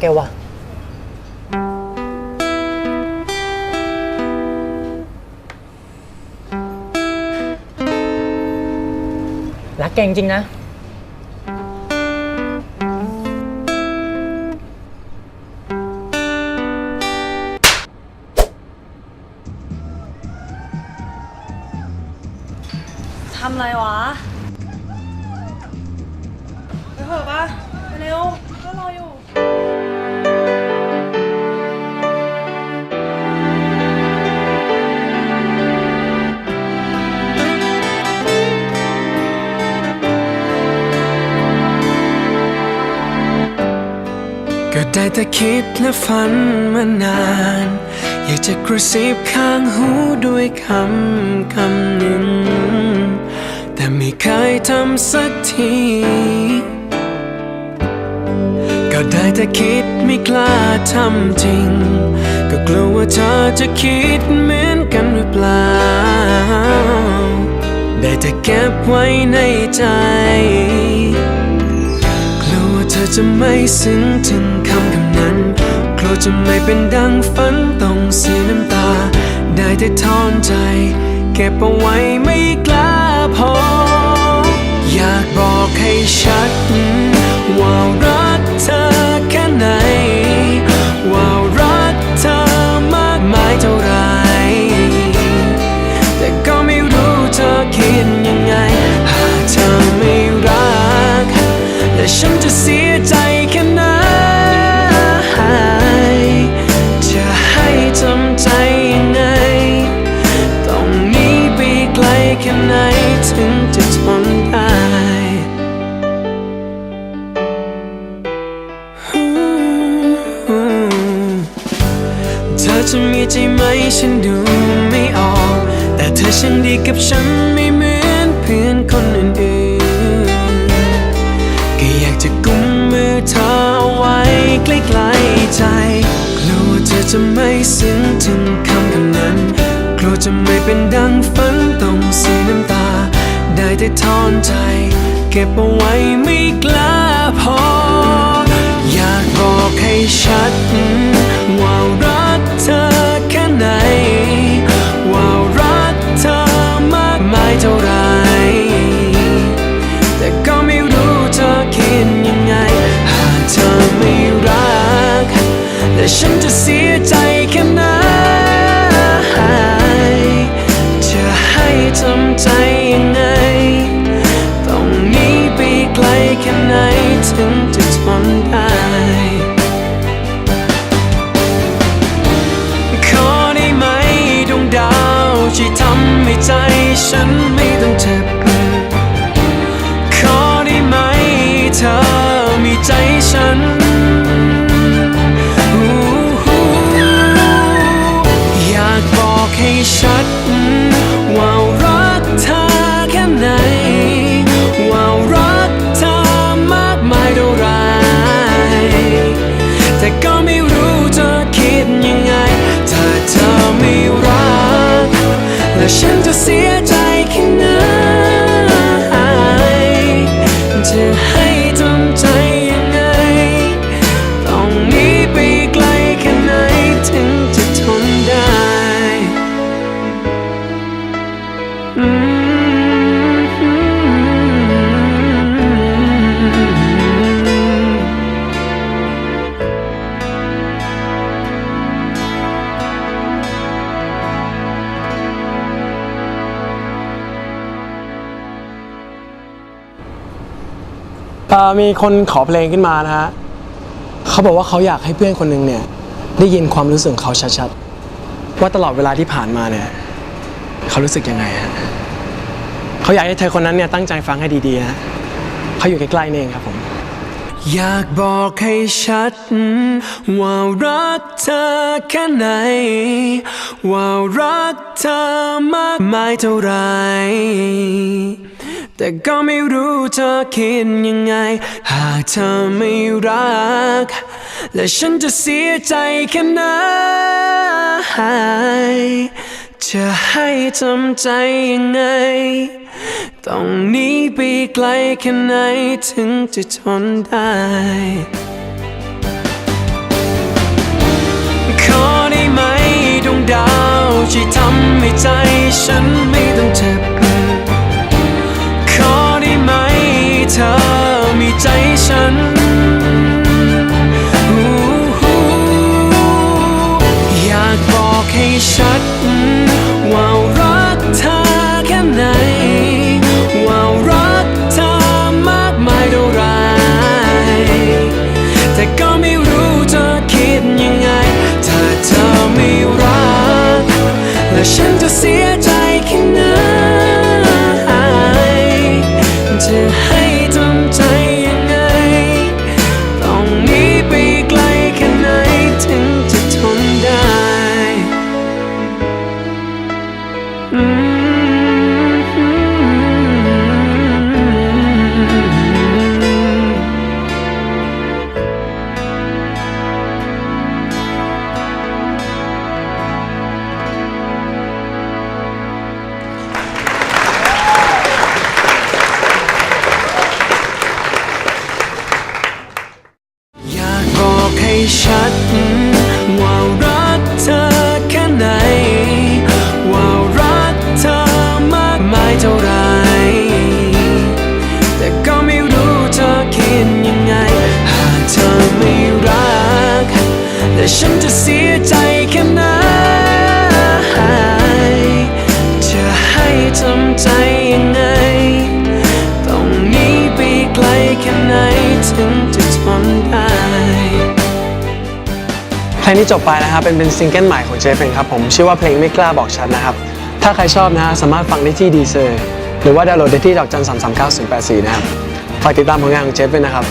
แกว่ะรักแกจริงนะ ได้แต่คิดและฝันมานาน อยากจะกระซิบข้างหูด้วยคำคำหนึ่ง แต่ไม่เคยทำสักที ก็ได้แต่คิดไม่กล้าทำจริง ก็กลัวว่าเธอจะคิดเหมือนกันหรือเปล่า ได้แต่เก็บไว้ในใจ จะไม่ซึ้งถึงคำคำนั้นกลัวจะไม่เป็นดังฝันต้องเสียน้ำตา ได้แต่ทอนใจ เก็บเอาไว้ไม่กล้าพอ อยากบอกให้ชัดว่ารัก อจะมีใจไหมฉันดูไม่ออก แต่เธอช่างดีกับฉันไม่เหมือนเพื่อนคนอื่นๆก็อยากจะกุมมือเธอเอาไว้ใกล้ๆใจ กลัวเธอจะไม่ซึ้งถึงคำคำนั้น กลัวจะไม่เป็นดังฝันต้องเสียน้ำตา ได้แต่ทอนใจ เก็บเอาไว้ไม่กล้าพอ อยากบอกให้ชัด แต่ฉันจะเสียใจแค่ไหนจะให้ทำใจยังไง ต้องหนีไปไกลแค่ไหนถึงจะทนได้ขอได้ไหมดวงดาวช่วยทำให้ใจฉันไม่ต้องเจ็บ เอ่อมีคนขอเพลงขึ้นมานะฮะเขาบอกว่าเขาอยากให้เพื่อนคนหนึ่งเนี่ยได้ยินความรู้สึกของเขาชัดๆว่าตลอดเวลาที่ผ่านมาเนี่ยเขารู้สึกยังไงฮะเขาอยากให้เธอคนนั้นเนี่ยตั้งใจฟังให้ดีๆนะเขาอยู่ใกล้ๆนี่เองครับผม อยากบอกให้ชัด ว่ารักเธอแค่ไหน ว่ารักเธอมากมายเท่าไหร แต่ก็ไม่รู้เธอคิดยังไง หากเธอไม่รัก และฉันจะเสียใจแค่ไหนจะให้ทำใจยังไง ต้องหนีไปไกลแค่ไหนถึงจะทนได้ขอได้ไหมดวงดาวที่ทำให้ใจฉัน และ ชัด ว่ารักเธอแค่ไหน ว่ารักเธอมากมายเท่าไร แต่ก็ไม่รู้จะคิดยังไง หากเธอไม่รัก แต่ฉันจะเสียใจแค่ไหนจะให้ทำใจยังไงต้องหนีไปไกลแค่ไหนถึงจะทนได้ ลงนี้จบไปนะครับเป็นเป็นซิงเกิลใหม่ของเจฟเองครับผมชื่อว่าเพลงไม่กล้าบอกชัดนะครับ ถ้าใครชอบนะฮะสามารถฟังได้ที่ดีเซอร์หรือว่าดาวน์โหลดได้ที่ดอกจันสามสามเก้าศูนย์แปดสี่นะครับฝากติดตามผลงานของเจฟด้วยนะครับ